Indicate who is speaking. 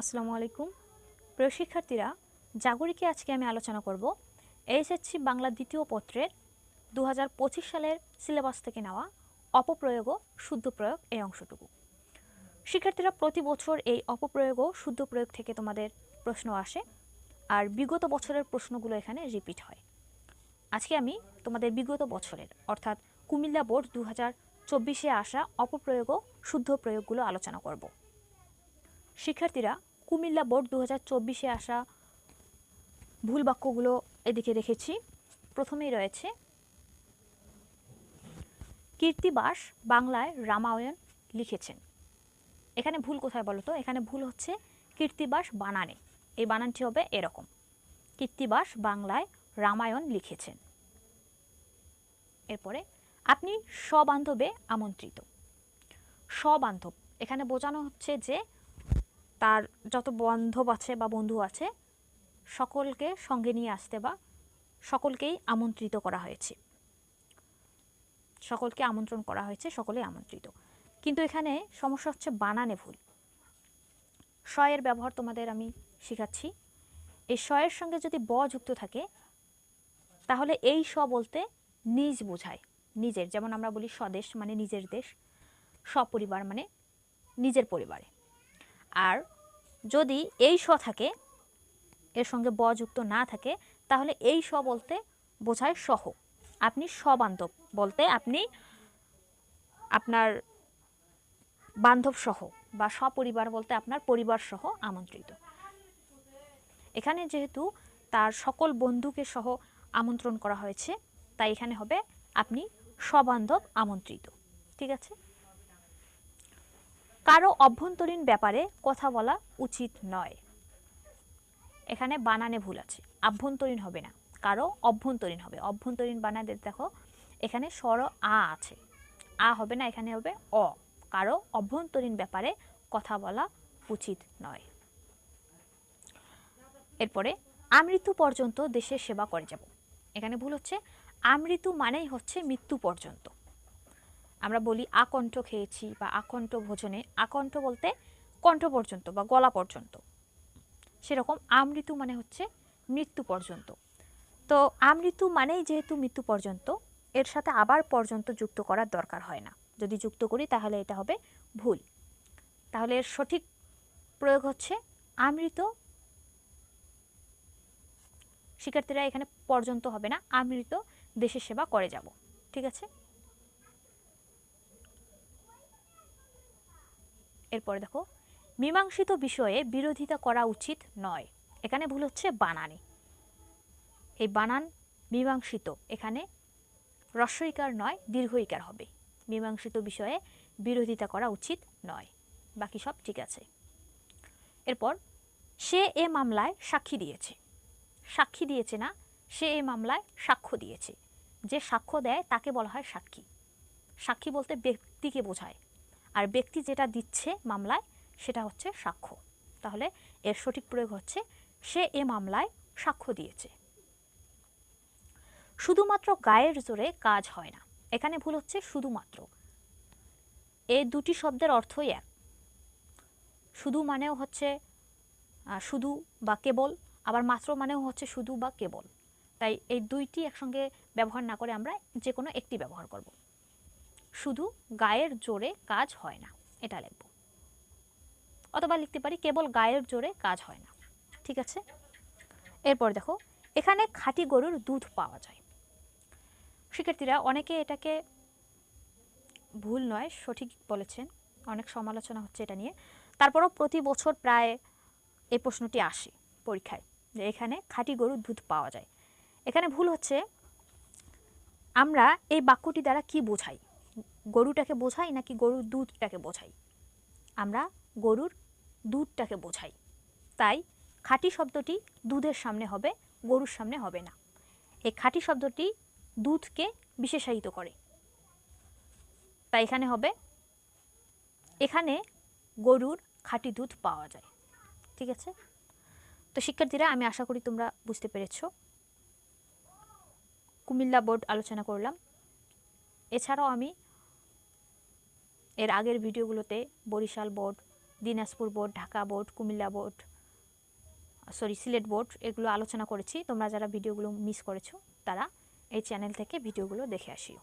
Speaker 1: আসসালামু আলাইকুম। প্রিয় শিক্ষার্থীরা, জাগরিকে আজকে আমি আলোচনা করব এইচএসসি বাংলা দ্বিতীয় পত্রের দু হাজার পঁচিশ সালের সিলেবাস থেকে নেওয়া অপপ্রয়োগ ও শুদ্ধ প্রয়োগ এই অংশটুকু। শিক্ষার্থীরা, প্রতি বছর এই অপপ্রয়োগ ও শুদ্ধ প্রয়োগ থেকে তোমাদের প্রশ্ন আসে আর বিগত বছরের প্রশ্নগুলো এখানে রিপিট হয়। আজকে আমি তোমাদের বিগত বছরের, অর্থাৎ কুমিল্লা বোর্ড দু হাজার চব্বিশে আসা অপপ্রয়োগ ও শুদ্ধ প্রয়োগগুলো আলোচনা করব। শিক্ষার্থীরা কুমিল্লা বোর্ড দু হাজার চব্বিশে আসা ভুল বাক্যগুলো এদিকে রেখেছি। প্রথমেই রয়েছে কীর্তিবাস বাংলায় রামায়ণ লিখেছেন। এখানে ভুল কোথায় বলো তো? এখানে ভুল হচ্ছে কীর্তিবাস বানানে। এই বানানটি হবে এরকম কীর্তিবাস বাংলায় রামায়ণ লিখেছেন। এরপরে, আপনি সবান্ধবে আমন্ত্রিত। সবান্ধব এখানে বোঝানো হচ্ছে যে তার যত বান্ধব আছে বা বন্ধু আছে, সকলকে সঙ্গে নিয়ে আসতে বা সকলকেই আমন্ত্রিত করা হয়েছে। সকলকে আমন্ত্রণ করা হয়েছে সকলে আমন্ত্রিত। কিন্তু এখানে সমস্যা হচ্ছে বানানে ভুল। এর ব্যবহার তোমাদের আমি শেখাচ্ছি। এই এর সঙ্গে যদি ব যুক্ত থাকে, তাহলে এই স বলতে নিজ বোঝায়, নিজের। যেমন আমরা বলি স্বদেশ মানে নিজের দেশ সপরিবার মানে নিজের পরিবারে। আর যদি এই স থাকে, এর সঙ্গে ব যুক্ত না থাকে, তাহলে এই স বলতে বোঝায় সহ। আপনি সবান্ধব বলতে আপনি আপনার বান্ধব সহ বা সপরিবার বলতে আপনার পরিবার সহ আমন্ত্রিত। এখানে যেহেতু তার সকল বন্ধুকে সহ আমন্ত্রণ করা হয়েছে, তাই এখানে হবে আপনি সবান্ধব আমন্ত্রিত। ঠিক আছে? কারও অভ্যন্তরীণ ব্যাপারে কথা বলা উচিত নয়। এখানে বানানে ভুল আছে। আভ্যন্তরীণ হবে না। কারও অভ্যন্তরীণ হবে। অভ্যন্তরীণ বানাতে দেখো, এখানে স্বর আ আছে। আ হবে না, এখানে হবে অ। কারও অভ্যন্তরীণ ব্যাপারে কথা বলা উচিত নয়। এরপরে, আমৃত্যু পর্যন্ত দেশের সেবা করে যাব। এখানে ভুল হচ্ছে। আমৃত্যু মানেই হচ্ছে মৃত্যু পর্যন্ত। আমরা বলি আকণ্ঠ খেয়েছি বা আকণ্ঠ ভোজনে, আকণ্ঠ বলতে কণ্ঠ পর্যন্ত বা গলা পর্যন্ত। সেরকম আমৃত্যু মানে হচ্ছে মৃত্যু পর্যন্ত। তো আমৃত্যু মানেই যেহেতু মৃত্যু পর্যন্ত, এর সাথে আবার পর্যন্ত যুক্ত করার দরকার হয় না। যদি যুক্ত করি তাহলে এটা হবে ভুল। তাহলে এর সঠিক প্রয়োগ হচ্ছে আমৃত। শিক্ষার্থীরা এখানে পর্যন্ত হবে না, আমৃত দেশের সেবা করে যাব। ঠিক আছে? এরপরে দেখো, মীমাংসিত বিষয়ে বিরোধিতা করা উচিত নয়। এখানে ভুল হচ্ছে বানানে। এই বানান মীমাংসিত, এখানে রস্বইকার নয়, দীর্ঘইকার হবে। মীমাংসিত বিষয়ে বিরোধিতা করা উচিত নয়। বাকি সব ঠিক আছে। এরপর, সে এ মামলায় সাক্ষী দিয়েছে। সাক্ষী দিয়েছে না, সে এ মামলায় সাক্ষ্য দিয়েছে। যে সাক্ষ্য দেয় তাকে বলা হয় সাক্ষী। সাক্ষী বলতে ব্যক্তিকে বোঝায়। আর ব্যক্তি যেটা দিচ্ছে মামলায়, সেটা হচ্ছে সাক্ষ্য। তাহলে এর সঠিক প্রয়োগ হচ্ছে, সে এ মামলায় সাক্ষ্য দিয়েছে। শুধুমাত্র গায়ের জোরে কাজ হয় না। এখানে ভুল হচ্ছে শুধুমাত্র। এই দুটি শব্দের অর্থই এক। শুধু মানেও হচ্ছে শুধু বা কেবল, আবার মাত্র মানেও হচ্ছে শুধু বা কেবল। তাই এই দুইটি একসঙ্গে ব্যবহার না করে আমরা যে কোনো একটি ব্যবহার করব। শুধু গায়ের জোরে কাজ হয় না, এটা লিখব। অথবা লিখতে পারি, কেবল গায়ের জোরে কাজ হয় না, ঠিক আছে? এরপর দেখো, এখানে খাঁটি গরুর দুধ পাওয়া যায়। শিক্ষার্থীরা, অনেকে এটাকে ভুল নয়, সঠিক বলেছেন, অনেক সমালোচনা হচ্ছে এটা নিয়ে। তারপরও প্রতি বছর প্রায় এই প্রশ্নটি আসে পরীক্ষায়, যে এখানে খাঁটি গরুর দুধ পাওয়া যায়। এখানে ভুল হচ্ছে, আমরা এই বাক্যটি দ্বারা কি বোঝাই? গরুটাকে বোঝাই নাকি গরুর দুধটাকে বোঝাই? আমরা গরুর দুধটাকে বোঝাই। তাই খাঁটি শব্দটি দুধের সামনে হবে, গরুর সামনে হবে না। এই খাঁটি শব্দটি দুধকে বিশেষায়িত করে। তাই এখানে হবে, এখানে গরুর খাঁটি দুধ পাওয়া যায়। ঠিক আছে? তো শিক্ষার্থীরা, আমি আশা করি তোমরা বুঝতে পেরেছ। কুমিল্লা বোর্ড আলোচনা করলাম। এছাড়াও আমি এর আগের ভিডিওগুলোতে Barishal board, Dinajpur board, Dhaka board, Comilla board, sorry, Sylhet board এগুলো আলোচনা করেছি। তোমরা যারা ভিডিওগুলো মিস করেছ, তারা এই চ্যানেল থেকে ভিডিওগুলো দেখে আসিও।